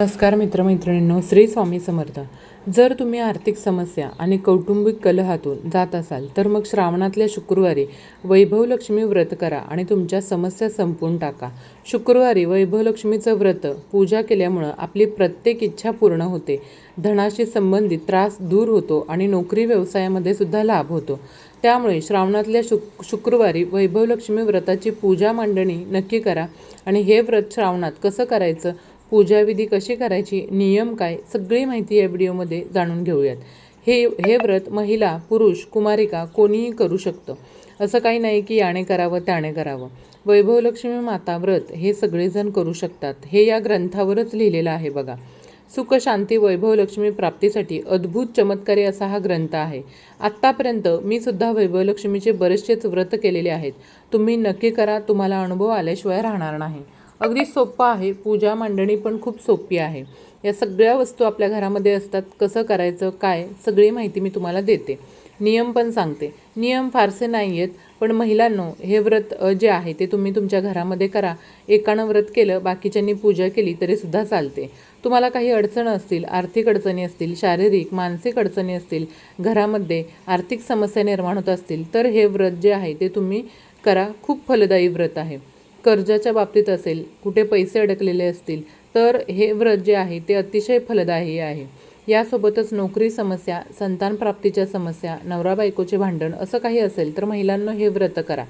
नमस्कार मित्रमैत्रिणींनो श्री स्वामी समर्थ. जर तुम्ही आर्थिक समस्या आणि कौटुंबिक कलहातून जात असाल तर मग श्रावणातल्या शुक्रवारी वैभवलक्ष्मी व्रत करा आणि तुमच्या समस्या संपवून टाका. शुक्रवारी वैभवलक्ष्मीचं व्रत पूजा केल्यामुळं आपली प्रत्येक इच्छा पूर्ण होते. धनाशी संबंधित त्रास दूर होतो आणि नोकरी व्यवसायामध्ये सुद्धा लाभ होतो. त्यामुळे श्रावणातल्या शुक शुक्रवारी वैभवलक्ष्मी व्रताची पूजा मांडणी नक्की करा आणि हे व्रत श्रावणात कसं करायचं पूजाविधी कशी करायची नियम काय सगळी माहिती या व्हिडिओमध्ये जाणून घेऊयात. हे हे व्रत महिला पुरुष कुमारिका कोणीही करू शकतं. असं काही नाही की याने करावं त्याने करावं. वैभवलक्ष्मी माता व्रत हे सगळेजण करू शकतात. हे या ग्रंथावरच लिहिलेलं आहे बघा. सुख शांती वैभवलक्ष्मी प्राप्तीसाठी अद्भुत चमत्कारी असा हा ग्रंथ आहे. आत्तापर्यंत मी सुद्धा वैभवलक्ष्मीचे बरेचसेच व्रत केलेले आहेत. तुम्ही नक्की करा तुम्हाला अनुभव आल्याशिवाय राहणार नाही. अगदी सोपं आहे. पूजा मांडणी पण खूप सोपी आहे. या सगळ्या वस्तू आपल्या घरामध्ये असतात. कसं करायचं काय सगळी माहिती मी तुम्हाला देते. नियम पण सांगते. नियम फारसे नाही आहेत पण महिलांनो हे व्रत जे आहे ते तुम्ही तुमच्या घरामध्ये करा. एकानं व्रत केलं बाकीच्यांनी पूजा केली तरीसुद्धा चालते. तुम्हाला काही अडचणं असतील आर्थिक अडचणी असतील शारीरिक मानसिक अडचणी असतील घरामध्ये आर्थिक समस्या निर्माण होत असतील तर हे व्रत जे आहे ते तुम्ही करा. खूप फलदायी व्रत आहे. कर्जाच्या बाबतीत असेल कुठे पैसे अडकलेले असतील तर हे व्रत जे आहे ते अतिशय फलदायी आहे. यासोबतच नोकरी समस्या संतान प्राप्तीच्या समस्या नवरा बायकोचे भांडण असं काही असेल तर महिलांना हे व्रत करा.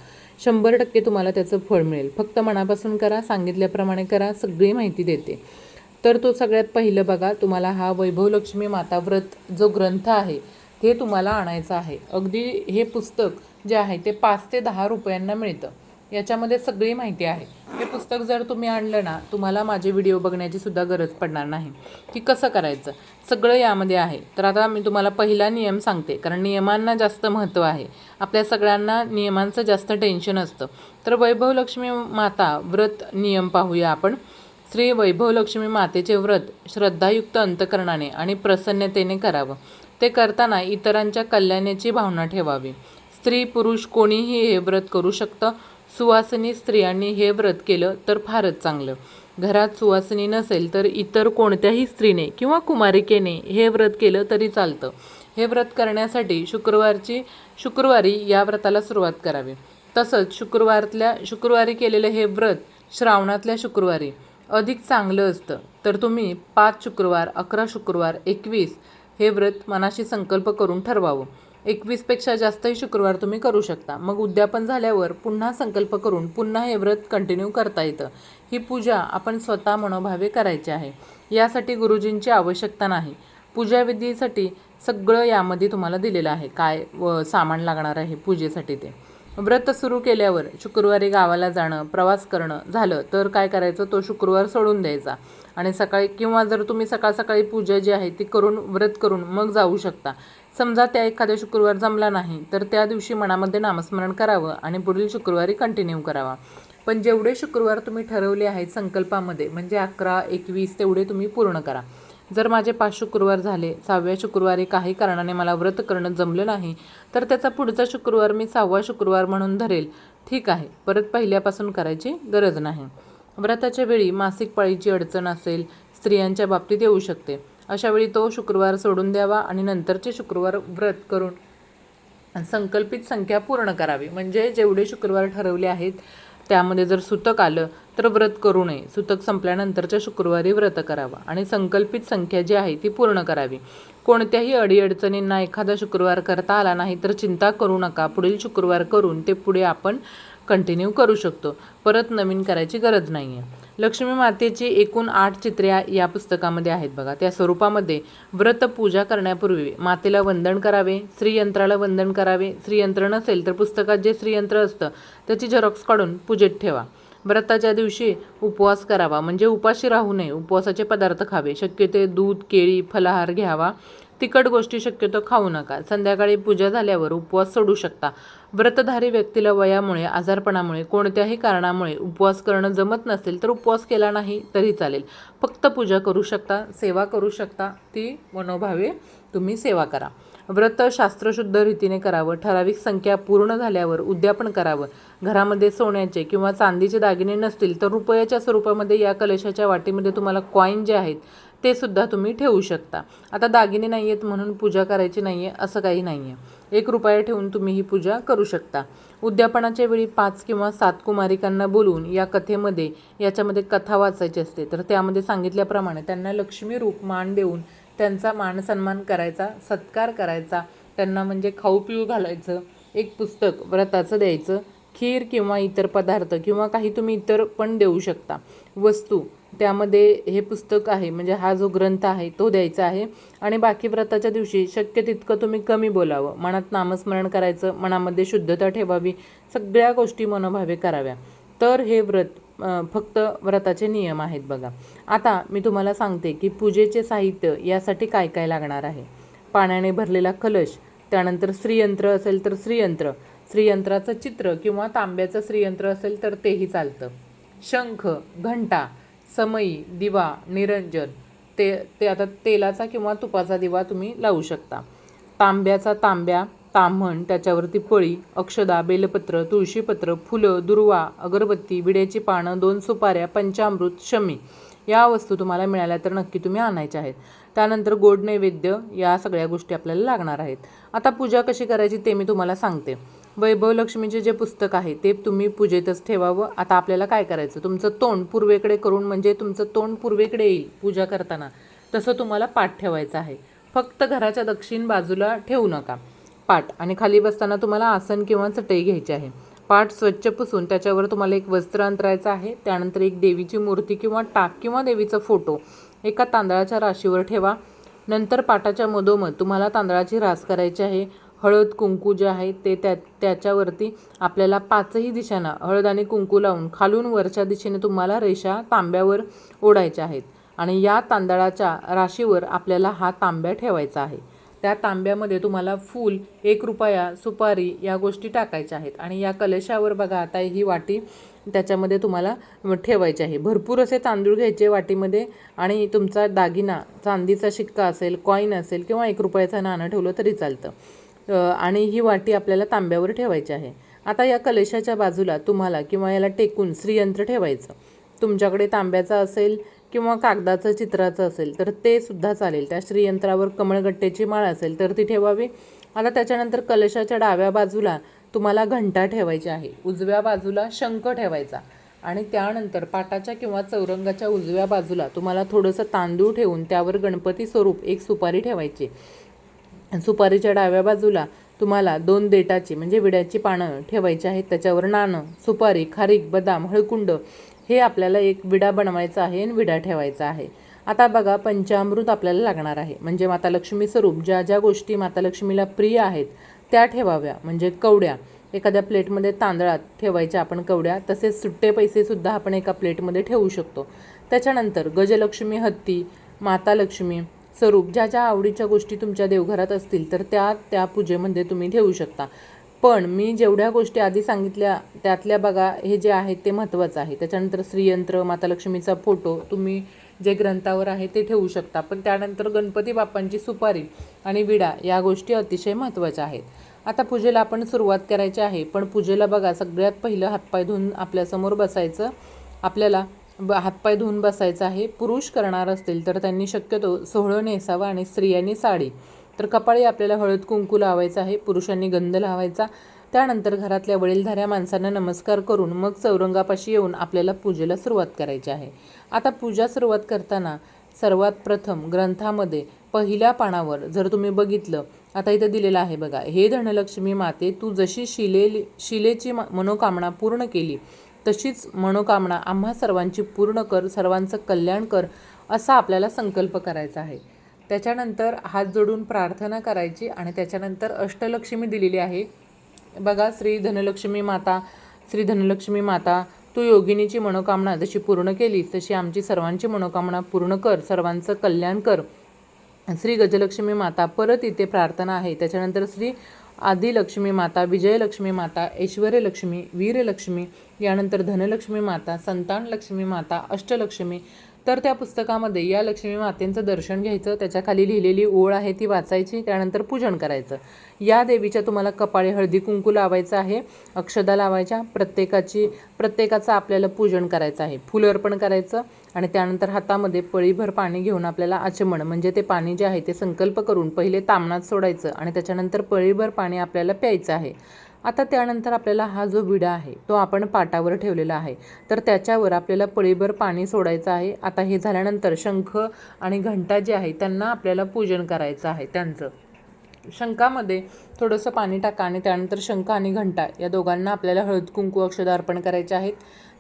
शंभर टक्के तुम्हाला त्याचं फळ मिळेल. फक्त मनापासून करा सांगितल्याप्रमाणे करा सगळी माहिती देते. तर तो सगळ्यात पहिलं बघा तुम्हाला हा वैभवलक्ष्मी माता व्रत जो ग्रंथ आहे ते तुम्हाला आणायचं आहे. अगदी हे पुस्तक जे आहे ते पाच ते दहा रुपयांना मिळतं. याच्यामध्ये सगळी माहिती आहे. हे पुस्तक जर तुम्ही आणलं ना तुम्हाला माझे व्हिडिओ बघण्याची सुद्धा गरज पडणार नाही. की कसं करायचं? सगळं यामध्ये आहे. तर आता मी तुम्हाला पहिला नियम सांगते. कारण नियमांना जास्त महत्त्व आहे. आपल्या सगळ्यांना नियमांचं जास्त टेन्शन असतं. तर वैभवलक्ष्मी माता व्रत नियम पाहूया आपण. श्री वैभवलक्ष्मी मातेचे व्रत श्रद्धायुक्त अंतकरणाने आणि प्रसन्नतेने करावं. ते करताना इतरांच्या कल्याणाची भावना ठेवावी. स्त्री पुरुष कोणीही हे व्रत करू शकतं. सुवासिनी स्त्रियांनी हे व्रत केलं तर फारच चांगलं. घरात सुवासिनी नसेल तर इतर कोणत्याही स्त्रीने किंवा कुमारिकेने हे व्रत केलं तरी चालतं. हे व्रत करण्यासाठी शुक्रवारची शुक्रवारी या व्रताला सुरुवात करावी. तसंच शुक्रवारातल्या शुक्रवारी केलेलं हे व्रत श्रावणातल्या शुक्रवारी अधिक चांगलं असतं. तर तुम्ही पाच शुक्रवार अकरा शुक्रवार एकवीस हे व्रत मनाशी संकल्प करून ठरवावं. एकवीसपेक्षा जास्तही शुक्रवार तुम्ही करू शकता. मग उद्यापन झाल्यावर पुन्हा संकल्प करून पुन्हा हे व्रत कंटिन्यू करता येतं. ही पूजा आपण स्वतः मनोभावे करायची आहे. यासाठी गुरुजींची आवश्यकता नाही. पूजाविधीसाठी सगळं यामध्ये तुम्हाला दिलेलं आहे. काय व सामान लागणार आहे पूजेसाठी ते. व्रत सुरू केल्यावर शुक्रवारी गावाला जाणं प्रवास करणं झालं तर काय करायचं? तो शुक्रवार सोडून द्यायचा. आणि सकाळी किंवा जर तुम्ही सकाळ सकाळी पूजा जी आहे ती करून व्रत करून मग जाऊ शकता. समजा त्या एखाद्या शुक्रवार जमला नाही तर त्या दिवशी मनामध्ये नामस्मरण करावं आणि पुढील शुक्रवारी कंटिन्यू करावा. पण जेवढे शुक्रवार तुम्ही ठरवले आहेत संकल्पामध्ये म्हणजे अकरा एकवीस तेवढे तुम्ही पूर्ण करा. जर माझे पाच शुक्रवार झाले सहाव्या शुक्रवारी काही कारणाने मला व्रत करणं जमलं नाही तर त्याचा पुढचा शुक्रवार मी सहावा शुक्रवार म्हणून धरेल. ठीक आहे परत पहिल्यापासून करायची गरज नाही. व्रताच्या वेळी मासिक पाळीची अडचण असेल स्त्रियांच्या बाबतीत येऊ शकते. अशावेळी तो शुक्रवार सोडून द्यावा आणि नंतरचे शुक्रवार व्रत करून संकल्पित संख्या पूर्ण करावी. म्हणजे जेवढे शुक्रवार ठरवले आहेत त्यामध्ये जर सुतक आलं तर व्रत करू नये. सुतक संपल्यानंतरच्या शुक्रवारी व्रत करावं आणि संकल्पित संख्या जी आहे ती पूर्ण करावी. कोणत्याही अडीअडचणींना एखादा शुक्रवार करता आला नाही तर चिंता करू नका. पुढील शुक्रवार करून ते पुढे आपण कंटिन्यू करू शकतो. परत नवीन करायची गरज नाही आहे लक्ष्मी मातेची एकूण आठ चित्रे या पुस्तकामध्ये आहेत बघा. त्या स्वरूपामध्ये व्रत पूजा करण्यापूर्वी मातेला वंदन करावे श्रीयंत्राला वंदन करावे. श्रीयंत्र नसेल तर पुस्तकात जे श्रीयंत्र असतं त्याची झेरॉक्स काढून पूजेत ठेवा. व्रताच्या दिवशी उपवास करावा. म्हणजे उपाशी राहू नये. उपवासाचे पदार्थ खावे. शक्यते दूध केळी फलाहार घ्यावा. तिखट गोष्टी शक्यतो खाऊ नका. संध्याकाळी पूजा झाल्यावर उपवास सोडू शकता. व्रतधारी व्यक्तीला वयामुळे आजारपणामुळे कोणत्याही कारणामुळे उपवास करणं जमत नसेल तर उपवास केला नाही तरी चालेल. फक्त पूजा करू शकता सेवा करू शकता ती मनोभावे तुम्ही सेवा करा. व्रत शास्त्रशुद्ध रीतीने करावं ठराविक संख्या पूर्ण झाल्यावर उद्यापन करावं. घरामध्ये सोन्याचे किंवा चांदीचे दागिने नसतील तर रुपयाच्या स्वरूपामध्ये या कलशाच्या वाटीमध्ये तुम्हाला कॉईन जे आहेत ते सुद्धा तुम्ही ठेवू शकता. आता दागिने नाही आहेत म्हणून पूजा करायची नाही आहे असं काही नाही आहे एक रुपया ठेवून तुम्ही ही पूजा करू शकता. उद्यापनाच्या वेळी पाच किंवा सात कुमारिकांना बोलवून या कथेमध्ये याच्यामध्ये कथा वाचायची असते. तर त्यामध्ये सांगितल्याप्रमाणे त्यांना लक्ष्मी रूप मान देऊन त्यांचा मान सन्मान करायचा सत्कार करायचा. त्यांना म्हणजे खाऊ पिऊ घालायचं एक पुस्तक व्रताचं द्यायचं खीर किंवा इतर पदार्थ किंवा काही तुम्ही इतर पण देऊ शकता. वस्तू त्यामध्ये हे पुस्तक आहे म्हणजे हा जो ग्रंथ आहे तो द्यायचा आहे. आणि बाकी व्रताच्या दिवशी शक्य तितकं तुम्ही कमी बोलावं. मनात नामस्मरण करायचं मनामध्ये शुद्धता ठेवावी सगळ्या गोष्टी मनोभावे कराव्या. तर हे व्रत फक्त व्रताचे नियम आहेत बघा. आता मी तुम्हाला सांगते की पूजेचे साहित्य यासाठी काय काय लागणार आहे. पाण्याने भरलेला कलश त्यानंतर श्रीयंत्र असेल तर श्रीयंत्र श्रीयंत्राचं चित्र किंवा तांब्याचं श्रीयंत्र असेल तर तेही चालतं. शंख घंटा समई दिवा निरंजन ते ते आता तेलाचा किंवा तुपाचा दिवा तुम्ही लावू शकता. तांब्याचा तांब्या ताम्हण त्याच्यावरती पळी अक्षदा बेलपत्र तुळशीपत्र फुलं दुर्वा अगरबत्ती विड्याची पानं दोन सुपाऱ्या पंचामृत शमी या वस्तू तुम्हाला मिळाल्या तर नक्की तुम्ही आणायच्या आहेत. त्यानंतर गोड नैवेद्य या सगळ्या गोष्टी आपल्याला लागणार आहेत. आता पूजा कशी करायची ते मी तुम्हाला सांगते. वैभव लक्ष्मीचे जे पुस्तक आहे ते तुम्ही पूजेतच ठेवावं. आता आपल्याला काय करायचं? तुमचं तोंड पूर्वेकडे करून म्हणजे तुमचं तोंड पूर्वेकडे येईल पूजा करताना. तसं तुम्हाला पाठ ठेवायचं आहे. फक्त घराच्या दक्षिण बाजूला ठेवू नका. पाठ. आणि खाली बसताना तुम्हाला आसन किंवा चटई घ्यायची आहे. पाठ स्वच्छ पुसून त्याच्यावर तुम्हाला एक वस्त्र अंतरायचं आहे. त्यानंतर एक देवीची मूर्ती किंवा टाक किंवा देवीचा फोटो एका तांदळाच्या राशीवर ठेवा. नंतर पाटाच्या मधोमध तुम्हाला तांदळाची रास करायची आहे. हळद कुंकू जे आहे ते त्या त्याच्यावरती आपल्याला पाचही दिशांना हळद आणि कुंकू लावून खालून वरच्या दिशेने तुम्हाला रेषा तांब्यावर ओढायच्या आहेत. आणि या तांदळाच्या राशीवर आपल्याला हा तांब्या ठेवायचा आहे. त्या तांब्यामध्ये तुम्हाला फूल एक रुपया सुपारी या गोष्टी टाकायच्या आहेत. आणि या कलशावर बघा आता ही वाटी त्याच्यामध्ये तुम्हाला ठेवायची आहे. भरपूर असे तांदूळ घ्यायचे वाटीमध्ये आणि तुमचा दागिना चांदीचा शिक्का असेल कॉईन असेल किंवा एक रुपयाचं नाणं ठेवलं तरी चालतं. आणि ही वाटी आपल्याला तांब्यावर ठेवायची आहे. आता या कलशाच्या बाजूला तुम्हाला किंवा याला टेकून श्रीयंत्र ठेवायचं. तुमच्याकडे तांब्याचं असेल किंवा कागदाचं चित्राचं असेल तर ते सुद्धा चालेल. त्या श्रीयंत्रावर कमळगट्टेची माळ असेल तर ती ठेवावी. आता त्याच्यानंतर कलशाच्या डाव्या बाजूला तुम्हाला घंटा ठेवायची आहे. उजव्या बाजूला शंख ठेवायचा. आणि त्यानंतर पाटाच्या किंवा चौरंगाच्या उजव्या बाजूला तुम्हाला थोडंसं तांदूळ ठेवून त्यावर गणपती स्वरूप एक सुपारी ठेवायची. सुपारीच्या डाव्या बाजूला तुम्हाला दोन देटाची म्हणजे विड्याची पानं ठेवायची आहेत. त्याच्यावर नाणं सुपारी खारीक बदाम हळकुंड हे आपल्याला एक विडा बनवायचा आहे आणि विडा ठेवायचा आहे. आता बघा पंचामृत आपल्याला लागणार आहे. म्हणजे माता लक्ष्मी स्वरूप ज्या ज्या गोष्टी माता लक्ष्मीला प्रिय आहेत त्या ठेवाव्या. म्हणजे कवड्या एखाद्या प्लेटमध्ये तांदळात ठेवायच्या आपण कवड्या तसेच सुट्टे पैसेसुद्धा आपण एका प्लेटमध्ये ठेवू शकतो. त्याच्यानंतर गजलक्ष्मी हत्ती माता लक्ष्मी स्वरूप ज्या ज्या आवडीच्या गोष्टी तुमच्या देवघरात असतील तर त्या त्या पूजेमध्ये तुम्ही ठेवू शकता. पण मी जेवढ्या गोष्टी आधी सांगितल्या त्यातल्या बघा हे जे आहे ते महत्त्वाचं आहे. त्याच्यानंतर श्रीयंत्र माता लक्ष्मीचा फोटो तुम्ही जे ग्रंथावर आहे ते ठेवू शकता. पण त्यानंतर गणपती बाप्पांची सुपारी आणि विडा या गोष्टी अतिशय महत्त्वाच्या आहेत. आता पूजेला आपण सुरुवात करायची आहे पण पूजेला बघा सगळ्यात पहिलं हातपाय धुवून आपल्यासमोर बसायचं. आपल्याला ब हातपाय धुवून बसायचं आहे. पुरुष करणार असतील तर त्यांनी शक्यतो सोहळं नेसावं आणि स्त्रियांनी साडी. तर कपाळी आपल्याला हळद कुंकू लावायचं आहे. पुरुषांनी गंध लावायचा. त्यानंतर घरातल्या वडीलधाऱ्या माणसांना नमस्कार करून मग चौरंगापाशी येऊन आपल्याला पूजेला सुरुवात करायची आहे. आता पूजा सुरुवात करताना सर्वात प्रथम ग्रंथामध्ये पहिल्या पानावर जर तुम्ही बघितलं आता इथं दिलेलं आहे बघा हे धनलक्ष्मी माते तू जशी शिले शिलेची मनोकामना पूर्ण केली तशीच मनोकामना आम्हा सर्वांची पूर्ण कर सर्वांचं कल्याण कर असा आपल्याला संकल्प करायचा आहे. त्याच्यानंतर हात जोडून प्रार्थना करायची आणि त्याच्यानंतर अष्टलक्ष्मी दिलेली आहे. बघा श्री धनलक्ष्मी माता श्री धनलक्ष्मी माता तू योगिनीची मनोकामना जशी पूर्ण केलीस तशी आमची सर्वांची मनोकामना पूर्ण कर सर्वांचं कल्याण कर. श्री गजलक्ष्मी माता परत इथे प्रार्थना आहे. त्याच्यानंतर श्री आदिलक्ष्मी माता विजयलक्ष्मी माता ऐश्वर्यलक्ष्मी वीरलक्ष्मी यानंतर धनलक्ष्मी माता संतान लक्ष्मी माता अष्टलक्ष्मी. तर त्या पुस्तकामध्ये या लक्ष्मी मातेंचं दर्शन घ्यायचं त्याच्याखाली लिहिलेली ओळ आहे ती वाचायची त्यानंतर पूजन करायचं. या देवीच्या तुम्हाला कपाळी हळदी कुंकू लावायचं आहे अक्षदा लावायच्या प्रत्येकाची प्रत्येकाचं आपल्याला पूजन करायचं आहे. फुल अर्पण करायचं आणि त्यानंतर हातामध्ये पळीभर पाणी घेऊन आपल्याला आचमन म्हणजे ते पाणी जे आहे ते संकल्प करून पहिले तामणात सोडायचं आणि त्याच्यानंतर पळीभर पाणी आपल्याला प्यायचं आहे. आता त्यानंतर आपल्याला हा जो विडा आहे तो आपण पाटावर ठेवलेला आहे. तर त्याच्यावर आपल्याला पळीभर पाणी सोडायचं आहे. आता हे झाल्यानंतर शंख आणि घंटा जे आहे त्यांना आपल्याला पूजन करायचं आहे त्यांचं. शंखामध्ये थोडंसं पाणी टाका आणि त्यानंतर शंख आणि घंटा या दोघांना आपल्याला हळद कुंकू अक्षदा अर्पण करायचे आहेत.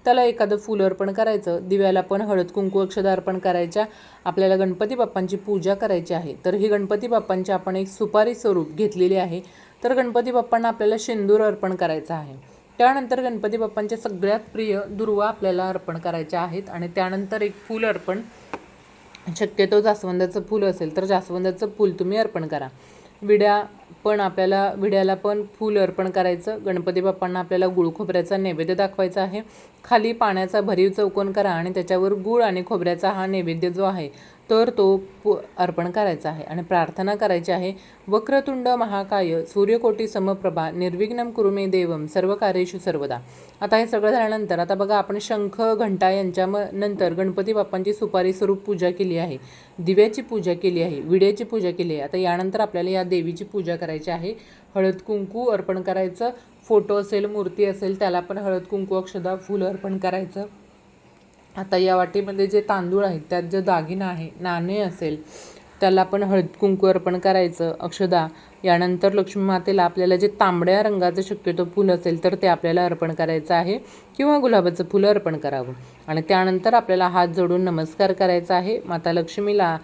त्याला एखादं फूल अर्पण करायचं दिव्याला पण हळद कुंकू अक्षदा अर्पण करायच्या आपल्याला गणपती बाप्पांची पूजा करायची आहे. तर ही गणपती बाप्पांची आपण एक सुपारी स्वरूप घेतलेली आहे. तर गणपती बाप्पांना आपल्याला शेंदूर अर्पण करायचं आहे. त्यानंतर गणपती बाप्पांच्या सगळ्यात प्रिय दुर्वा आपल्याला अर्पण करायच्या आहेत आणि त्यानंतर एक फूल अर्पण. शक्यतो जास्वंदाचं फूल असेल तर जास्वंदाचं फूल तुम्ही अर्पण करा. विड्या पण आपल्याला विड्याला पण फूल अर्पण करायचं. गणपती बाप्पांना आपल्याला गुळ खोबऱ्याचा नैवेद्य दाखवायचा आहे. खाली पाण्याचा भरीव चौकोन करा आणि त्याच्यावर गुळ आणि खोबऱ्याचा हा नैवेद्य जो आहे तर तो पु अर्पण करायचा आहे आणि प्रार्थना करायची आहे. वक्रतुंड महाकाय सूर्यकोटी समप्रभा निर्विघ्नम कुरुमे देवम सर्व कार्येषु सर्वदा. आता हे सगळं झाल्यानंतर आता बघा आपण शंख घंटा यांच्या म नंतर गणपती बाप्पांची सुपारी स्वरूप पूजा केली आहे. दिव्याची पूजा केली आहे विड्याची पूजा केली आहे. आता यानंतर आपल्याला या देवीची पूजा करायची आहे. हळद कुंकू अर्पण करायचं. फोटो असेल मूर्ती असेल त्याला पण हळद कुंकू अक्षदा फुलं अर्पण करायचं. आता या वाटीमध्ये जे तांदूळ आहेत त्यात जे दागिना आहे नाणे असेल त्याला पण हळद कुंकू अर्पण करायचं अक्षदा. यानंतर लक्ष्मी मातेला आपल्याला जे तांबड्या रंगाचं शक्यतो फुलं असेल तर ते आपल्याला अर्पण करायचं आहे. किंवा गुलाबाचं फुलं अर्पण करावं. आणि त्यानंतर आपल्याला हात जोडून नमस्कार करायचा आहे. माता लक्ष्मीला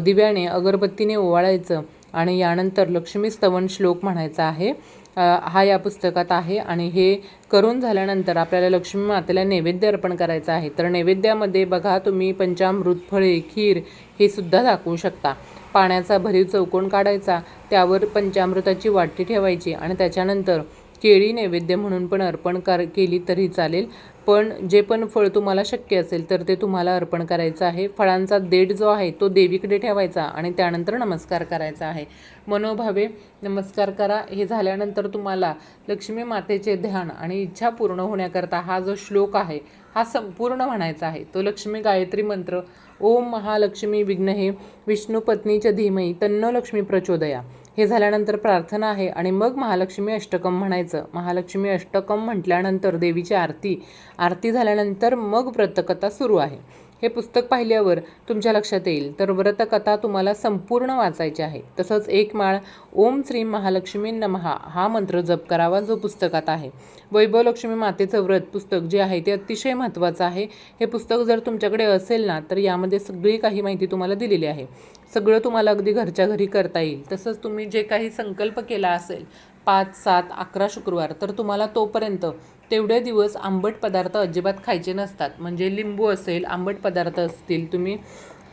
दिव्याने अगरबत्तीने ओवाळायचं. आणि यानंतर लक्ष्मी स्तवन श्लोक म्हणायचा आहे. हा या पुस्तकात आहे आणि हे करून झाल्यानंतर आपल्याला लक्ष्मी मातेला नैवेद्य अर्पण करायचं आहे. तर नैवेद्यामध्ये बघा तुम्ही पंचामृत फळे खीर हे सुद्धा दाखवू शकता. पाण्याचा भरीव चौकोन काढायचा त्यावर पंचामृताची वाटी ठेवायची आणि त्याच्यानंतर केळी नैवेद्य म्हणून पण अर्पण कर केली तरी चालेल. पण जे पण फळ तुम्हाला शक्य असेल तर ते तुम्हाला अर्पण करायचं आहे. फळांचा देठ जो आहे तो देवीकडे ठेवायचा आणि त्यानंतर नमस्कार करायचा आहे. मनोभावे नमस्कार करा. हे झाल्यानंतर तुम्हाला लक्ष्मी मातेचे ध्यान आणि इच्छा पूर्ण होण्याकरता हा जो श्लोक आहे हा संपूर्ण म्हणायचा आहे. तो लक्ष्मी गायत्री मंत्र ओम महालक्ष्मी विघ्नहे विष्णू पत्नीच्या धीमई तन्न लक्ष्मी प्रचोदया. हे झाल्यानंतर प्रार्थना आहे आणि मग महालक्ष्मी अष्टकम म्हणायचं. महालक्ष्मी अष्टकम म्हटल्यानंतर देवीची आरती. आरती झाल्यानंतर मग व्रतकथा सुरू आहे. हे पुस्तक पाहिल्यावर तुमच्या लक्षात येईल. तर व्रतकथा तुम्हाला संपूर्ण वाचायची आहे. तसंच एक माळ ओम श्री महालक्ष्मी नमहा हा मंत्र जप करावा जो पुस्तकात आहे. वैभव लक्ष्मी मातेचं व्रत पुस्तक जे आहे ते अतिशय महत्त्वाचं आहे. हे पुस्तक जर तुमच्याकडे असेल ना तर यामध्ये सगळी काही माहिती तुम्हाला दिलेली आहे. सगळं तुम्हाला अगदी घरच्या घरी करता येईल. तसंच तुम्ही जे काही संकल्प केला असेल पाच सात अकरा शुक्रवार तर तुम्हाला तोपर्यंत तेवढे दिवस आंबट पदार्थ अजिबात खायचे नसतात. म्हणजे लिंबू असेल आंबट पदार्थ असतील तुम्ही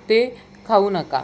ते खाऊ नका.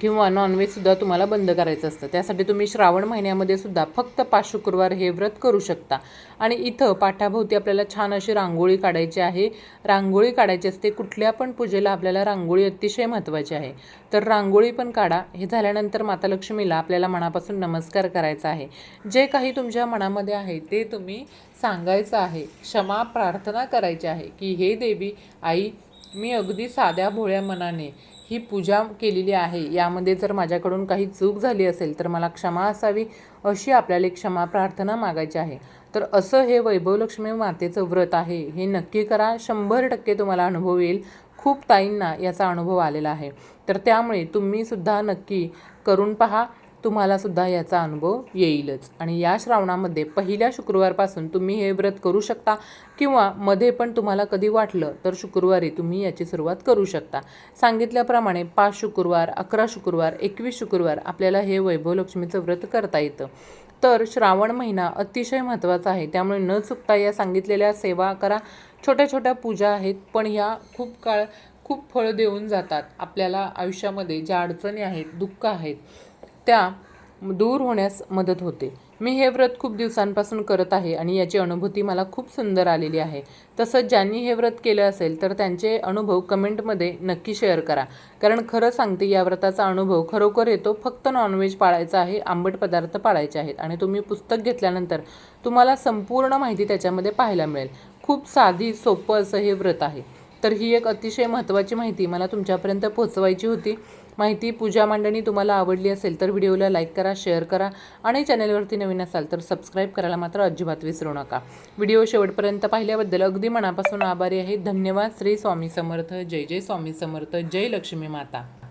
किंवा नॉनव्हेजसुद्धा तुम्हाला बंद करायचं असतं. त्यासाठी तुम्ही श्रावण महिन्यामध्ये सुद्धा फक्त पाच शुक्रवार हे व्रत करू शकता. आणि इथं पाठाभोवती आपल्याला छान अशी रांगोळी काढायची आहे. रांगोळी काढायची असते कुठल्या पण पूजेला आपल्याला रांगोळी अतिशय महत्त्वाची आहे. तर रांगोळी पण काढा. हे झाल्यानंतर माता लक्ष्मीला आपल्याला मनापासून नमस्कार करायचा आहे. जे काही तुमच्या मनामध्ये आहे ते तुम्ही सांगायचं आहे. क्षमा प्रार्थना करायची आहे की हे देवी आई मी अगदी साध्या भोळ्या मनाने ही पूजा केलेली आहे. यामध्ये जर माझ्याकडून काही चूक झाली असेल तर मला क्षमा असावी अशी आपल्याला एक क्षमा प्रार्थना मागायची आहे. तर असं हे वैभवलक्ष्मी मातेचं व्रत आहे. हे नक्की करा. शंभर टक्के तुम्हाला अनुभव येईल. खूप ताईंना याचा अनुभव आलेला आहे. तर त्यामुळे तुम्हीसुद्धा नक्की करून पहा. तुम्हाला सुद्धा याचा अनुभव येईलच. आणि या श्रावणामध्ये पहिल्या शुक्रवारपासून तुम्ही हे व्रत करू शकता किंवा मध्ये पण तुम्हाला कधी वाटलं तर शुक्रवारी तुम्ही याची सुरुवात करू शकता. सांगितल्याप्रमाणे पाच शुक्रवार अकरा शुक्रवार एकवीस शुक्रवार आपल्याला हे वैभवलक्ष्मीचं व्रत करता येतं. तर श्रावण महिना अतिशय महत्त्वाचा आहे. त्यामुळे न चुकता या सांगितलेल्या सेवा करा. छोट्या छोट्या पूजा आहेत पण ह्या खूप काळ खूप फळ देऊन जातात. आपल्याला आयुष्यामध्ये ज्या अडचणी आहेत दुःख आहेत त्या दूर होण्यास मदत होते. मी हे व्रत खूप दिवसांपासून करत आहे आणि याची अनुभूती मला खूप सुंदर आलेली आहे. तसंच ज्यांनी हे व्रत केलं असेल तर त्यांचे अनुभव कमेंटमध्ये नक्की शेअर करा. कारण खरं सांगते या व्रताचा अनुभव खरोखर येतो फक्त नॉनव्हेज पाळायचा आहे आंबट पदार्थ पाळायचे आहेत. आणि तुम्ही पुस्तक घेतल्यानंतर तुम्हाला संपूर्ण माहिती त्याच्यामध्ये पाहायला मिळेल. खूप साधी सोपं असं हे व्रत आहे. तर ही एक अतिशय महत्त्वाची माहिती मला तुमच्यापर्यंत पोहोचवायची होती. माहिती पूजा मांडणी तुम्हाला आवडली असेल तर व्हिडिओला लाईक करा शेअर करा आणि चॅनलवरती नवीन असाल तर सबस्क्राईब करायला मात्र अजिबात विसरू नका. व्हिडिओ शेवटपर्यंत पाहिल्याबद्दल अगदी मनापासून आभारी आहे. धन्यवाद. श्री स्वामी समर्थ. जय जय स्वामी समर्थ. जय लक्ष्मी माता.